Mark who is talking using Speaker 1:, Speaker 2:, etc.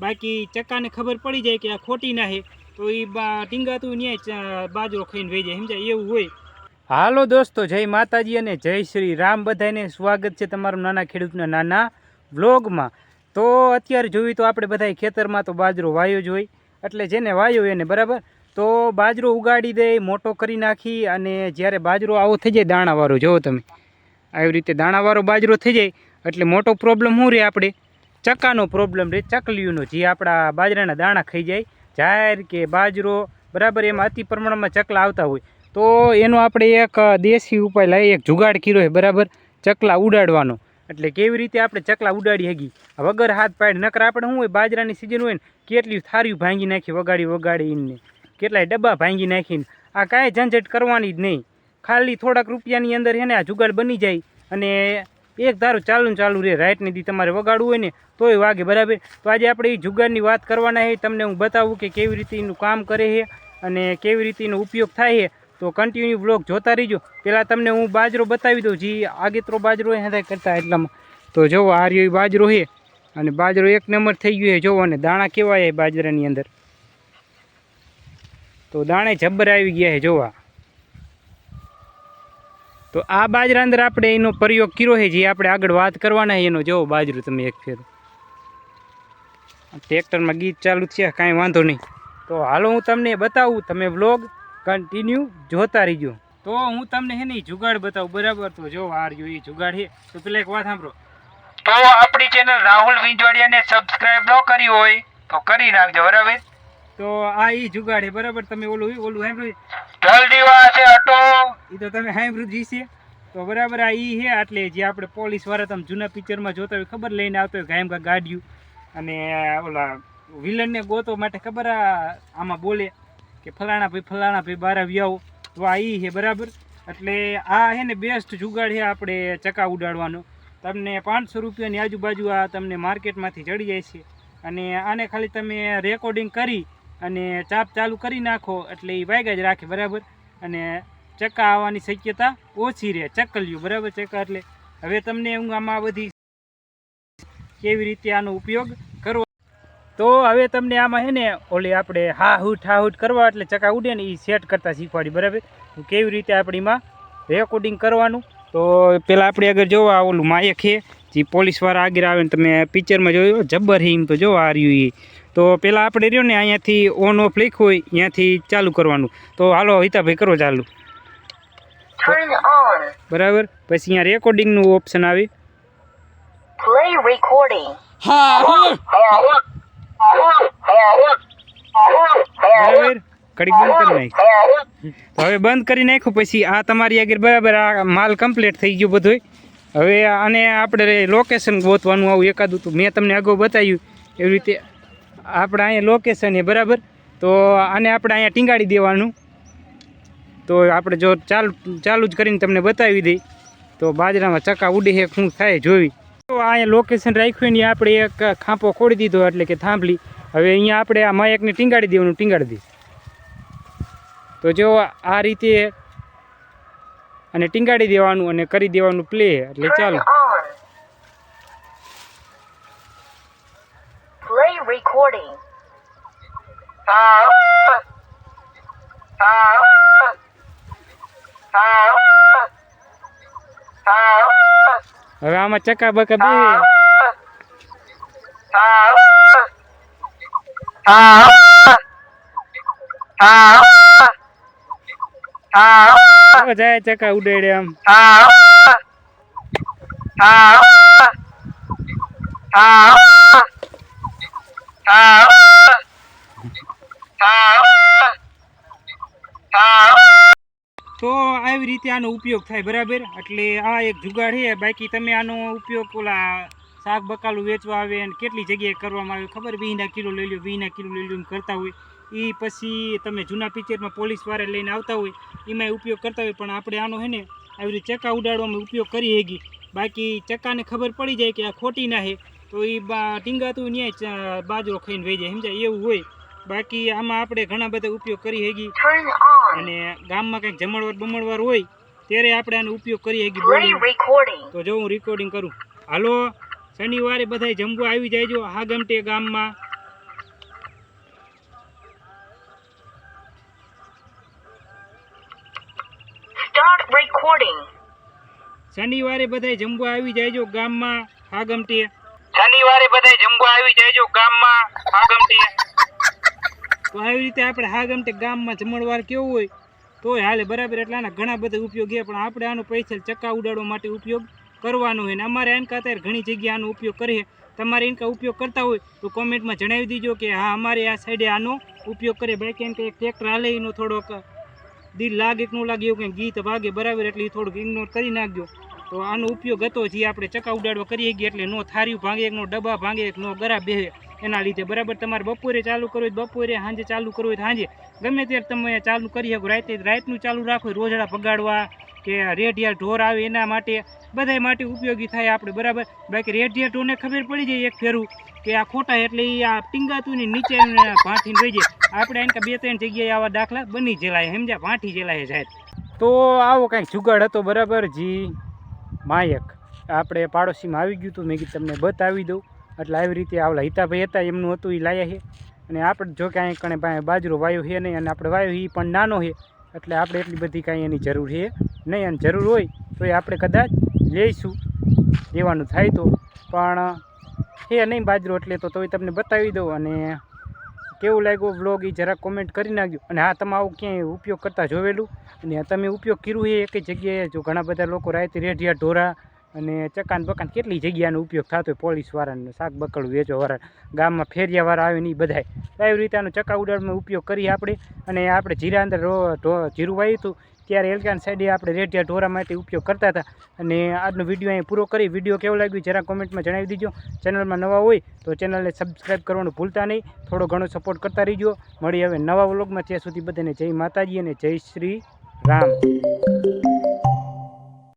Speaker 1: બાકી ચક્કાને ખબર પડી જાય કે આ ખોટી ના હે તો એ ટીંગાતું ન્યાય બાજરો ખાઈને વહી જાય સમજાય? એવું હોય. હાલો દોસ્તો જય માતાજી અને જય શ્રી રામ. બધાને સ્વાગત છે તમારું નાના ખેડૂતના નાના વ્લોગમાં. તો અત્યારે જોયું તો આપણે બધા ખેતરમાં તો બાજરો વાયો જ હોય એટલે જેને વાયો એને બરાબર તો બાજરો ઉગાડી દે, મોટો કરી નાખી અને જ્યારે બાજરો આવો થઈ જાય, દાણાવાળો જોવો તમે. આવી રીતે દાણાવાળો બાજરો થઈ જાય, એટલે મોટો પ્રોબ્લેમ શું રહે આપણે? ચક્કાનો પ્રોબ્લેમ રહે, ચકલીઓનો. જે આપણા બાજરાના દાણા ખાઈ જાય, જાહેર કે બાજરો, બરાબર, એમાં અતિ પ્રમાણમાં ચકલા આવતા હોય. તો એનો આપણે એક દેશી ઉપાય લઈએ, એક જુગાડ કર્યો છે, બરાબર? ચકલા ઉડાડવાનો. એટલે કેવી રીતે આપણે ચકલા ઉડાડી હગી વગર હાથ પાડ નકર આપણે શું હોય, બાજરાની સિઝન હોય ને, કેટલી થાર્યું ભાંગી નાખી વગાડી, વગાડીને. કેટલાય ડબ્બા ભાંગી નાખીને. આ કાંઈ ઝંઝટ કરવાની જ નહીં. ખાલી થોડાક રૂપિયાની અંદર છે આ જુગાડ બની જાય અને એક ધારું ચાલુ ચાલુ રહે રાઈટની દી તમારે વગાડવું હોય ને તોય વાગે બરાબર. તો આજે આપણે એ જુગાડની વાત કરવાના છે તમને હું બતાવું કે કેવી રીતે એનું કામ કરે છે અને કેવી રીતે ઉપયોગ થાય છે તો કન્ટિન્યુ બ્લોગ જોતા રહીજો. પહેલાં તમને હું બાજરો બતાવી દઉં, જે આગેતરો બાજરો હે કરતા એટલામાં. તો જુઓ આ રહ્યો બાજરો છે અને બાજરો એક નંબર થઈ ગયો છે જુઓ અને દાણા કેવા છે બાજરાની અંદર. તો દાણે જબ્બર આવી ગયા છે, જોવા. તો આ બાજરા અંદર આપણે એનો પ્રયોગ કર્યો છે, જે આપણે આગળ વાત કરવાના એનો જોવો બાજરું તમે એક ફેર. ટ્રેક્ટરમાં ગીત ચાલુ છે, કાંઈ વાંધો નહીં. તો હાલો હું તમને બતાવું, તમે વ્લોગ કન્ટિન્યુ જોતા રહીજો. તો હું તમને હે નહીં જુગાડ બતાવું, બરાબર? તો જો આ રહ્યો એ જુગાડ છે. તો પેલા એક વાત સાંભળો.
Speaker 2: તો આપણી ચેનલ રાહુલ વિંજવાડિયાને સબસ્ક્રાઇબ ન કરી હોય, તો કરી નાખજો, બરાબર?
Speaker 1: તો આ ઈ જુગાડે બરાબર? તમે ઓલું ઓલું સાંભળ્યું?
Speaker 2: જલ્દી છે હટો
Speaker 1: એ તો તમે સાંભળ્યું જ છે તો બરાબર આ ઈ છે એટલે જે આપણે પોલીસવાળા તમે જૂના પિક્ચરમાં જોતા હોય ખબર લઈને આવતો હોય ગાયમ ગાડીયું. અને ઓલા વિલનને ગોતો માટે ખબર આ આમાં બોલે કે ફલાણા ભાઈ ફલાણા ભાઈ બાર આવ્યાઓ તો આ ઈ છે બરાબર? એટલે આ છે ને બેસ્ટ જુગાડ છે આપણે ચકા ઉડાડવાનો. તમને પાંચસો રૂપિયાની આજુબાજુ આ તમને માર્કેટમાંથી જડી જાય છે. અને આને ખાલી તમે રેકોર્ડિંગ કરી અને ચાપ ચાલુ કરી નાખો એટલે એ વાગ્યા જ રાખે, બરાબર? અને ચક્કા આવવાની શક્યતા ઓછી રહે ચકલ્યું બરાબર? ચક્કા એટલે હવે તમને હું આમાં બધી કેવી રીતે આનો ઉપયોગ કરવો. તો હવે તમને આમાં છે ને, ઓલી આપણે હા હુટ હા હુટ કરવા એટલે ચક્કા ઉડે ને એ સેટ કરતા શીખવાડી, બરાબર? કેવી રીતે આપણી એમાં રેકોર્ડિંગ કરવાનું? તો પેલા આપણે આગળ જોવા ઓલું માયક છે, જે પોલીસવાળા આગળ આવે ને તમે પિક્ચરમાં જોયો, જબ્બર હિમ તો જોવા હાર્યું એ તો પહેલાં આપણે રહ્યો ને અહીંયાથી ઓન ઓફ લીક હોય ત્યાંથી ચાલુ કરવાનું. તો હાલો હિતાભાઈ કરો ચાલુ. બરાબર? પછી અહીંયા રેકોર્ડિંગનું ઓપ્શન આવે. બરાબર? કડીક બંધ કરી નાખ. તો હવે બંધ કરી નાખ્યું પછી આ તમારી આગળ બરાબર આ માલ કમ્પ્લીટ થઈ ગયો બધું હવે આને આપણે લોકેશન ગોતવાનું આવું એકાદું તો મેં તમને અગાઉ બતાવ્યું. એવી રીતે આપણે અહીંયા લોકેશન છે, બરાબર? તો આને આપણે અહીંયા ટીંગાડી દેવાનું. તો આપણે જો ચાલુ ચાલુ જ કરીને તમને બતાવી દઈ. તો બાજરામાં ચકા ઉડે છે, શું થાય જોવી તો અહીંયા લોકેશન રાખ્યું ને આપણે એક ખાંપો ખોડી દીધો, એટલે કે થાંભલી. હવે અહીંયા આપણે આ માયકને ટીંગાડી દેવાનું, ટીંગાડી દઈશ. તો જો આ રીતે અને ટીંગાડી દેવાનું અને કરી દેવાનું પ્લે એટલે ચાલો.
Speaker 3: Recording.
Speaker 1: હવે આમાં ચકા બકા બે કેવો જાય ચકા ઉડાડે આમ તો આવી રીતે આનો ઉપયોગ થાય બરાબર? એટલે આ એક જુગાડ છે. બાકી તમે આનો ઉપયોગ ઓલા શાક બકાલું વેચવા આવે અને કેટલી જગ્યાએ કરવામાં આવે ખબર? વીના કિલો લઈ લો વીના કિલો લઈ લો કરતા હોય. એ પછી તમે જૂના પિક્ચરમાં પોલીસવાળા લઈને આવતા હોય એમાં ઉપયોગ કરતા હોય. પણ આપણે આનો હે ને આવી રીતે ચક્કા ઉડાડવામાં ઉપયોગ કરી હેગી બાકી ચક્કાને ખબર પડી જાય કે આ ખોટી ના હે તો એ બા ટીંગાતું ન્યાય બાજરો ખાઈને વહી જાય સમજાય? એવું હોય. બાકી આમાં આપણે ઘણા બધા ઉપયોગ કરી
Speaker 3: on.
Speaker 1: અને ગામમાં કંઈક જમણવાર બમણવાર હોય ત્યારે આપણે આનો ઉપયોગ કરીએ તો જો હું રેકોર્ડિંગ કરું. હાલો શનિવારે બધાય જમવા આવી જાયજો હાગમટે ગામમાં. શનિવારે બધા જમવા આવી જાયજો ગામમાં હાગમટે
Speaker 2: શનિવારે બધા જમવા આવી જાયજો ગામમાં આગમથી
Speaker 1: તો આવી રીતે આપણે હાગમટે ગામમાં જમણવાર કેવું હોય? તોય હાલે બરાબર એટલે આના ઘણા બધા ઉપયોગ છે, પણ આપણે આનો પૈસા ચક્કા ઉડાડવા માટે ઉપયોગ કરવાનો હોય ને અમારે એનકા અત્યારે ઘણી જગ્યાએ આનો ઉપયોગ કરીએ તમારે એનકા ઉપયોગ કરતા હોય તો કોમેન્ટમાં જણાવી દીજો કે હા, અમારે આ સાઈડે આનો ઉપયોગ કરીએ બાકી એમ કે ટ્રેક્ટર હાલે, એનો થોડોક દિલ લાગે કે ન લાગે એવું કંઈ ગીત ભાગે બરાબર, એટલે એ થોડુંક ઇગ્નોર કરી નાખજો. તો આનો ઉપયોગ હતો જે આપણે ચકા ઉડાડવા કરીએ ગયા એટલે નો થાર્યું ભાંગે, એક નો ડબ્બા ભાંગે, એક નો ગરા બેહે એના લીધે. બરાબર, તમારે બપોરે ચાલુ કરવું હોય બપોરે, સાંજે ચાલુ કરવું હોય સાંજે. ગમે ત્યારે તમે ચાલુ કરી શકો, રાતે, રાતનું ચાલુ રાખો, રોજડા ભગાડવા કે રેઢિયા ઢોર આવે એના માટે. બધાય માટે ઉપયોગી થાય આપણે, બરાબર? બાકી રેઢિયા ઢોરને ખબર પડી જાય એક ફેરું કે આ ખોટા એટલે એ આ ટીંગાતું નીચે ભાંઠીને રહી જાય. આપણે એને બે ત્રણ જગ્યાએ આવા દાખલા બની જેલાય, સમજ્યા? ભાંઠી જેલાય જાય. તો આવો કાંઈક જુગાડ હતો, બરાબર? જી. માયક. આપણે પાડોશીમાં આવી ગયું હતું, મેં કીધું તમને બતાવી દઉં. એટલે આવી રીતે આવલા હિતાભાઈ હતા, એમનું હતું એ લાયા છે. અને આપણે જો કે અહીં કણે પાસે બાજરો વાયો છે નહીં, અને આપણે વાયો એ પણ નાનો છે. એટલે આપણે એટલી બધી કાંઈ એની જરૂર છે નહીં, અને જરૂર હોય તો એ આપણે કદાચ લઈશું. લેવાનું થાય તો. પણ છે નહીં બાજરો, એટલે તો તોય તમને બતાવી દઉં. અને કેવું લાગ્યું બ્લોગ એ જરા કોમેન્ટ કરી નાખજો. અને હા, તમે આવું ક્યાંય ઉપયોગ કરતા જોવેલું? અને તમે ઉપયોગ કર્યું એ એક જગ્યાએ, જો ઘણા બધા લોકો રાયતી રેઢિયા, ઢોરા અને ચકાન બકાન કેટલી જગ્યાનો ઉપયોગ થતો હોય પોલીસવાળાને શાક બકડું વેચવાવાળા ગામમાં ફેરિયાવાળા આવે ને એ બધાય. આવી રીતે આનો ચકા ઉડાડમાં ઉપયોગ કરીએ આપણે. અને આપણે જીરા અંદર જીરું વાયું હતું ત્યારે એલકાન સાઈડે આપણે રેડિયા ઢોરા માટે ઉપયોગ કરતા હતા. અને આજનો વીડિયો અહીં પૂરો કરી. વીડિયો કેવો લાગ્યો જરા કોમેન્ટમાં જણાવી દીજો. ચેનલમાં નવા હોય તો ચેનલને સબસ્ક્રાઈબ કરવાનું ભૂલતા નહીં. થોડો ઘણો સપોર્ટ કરતા રહીજો. મળી હવે નવા વ્લોગમાં. ત્યાં સુધી બધાને જય માતાજી અને જય શ્રી રામ.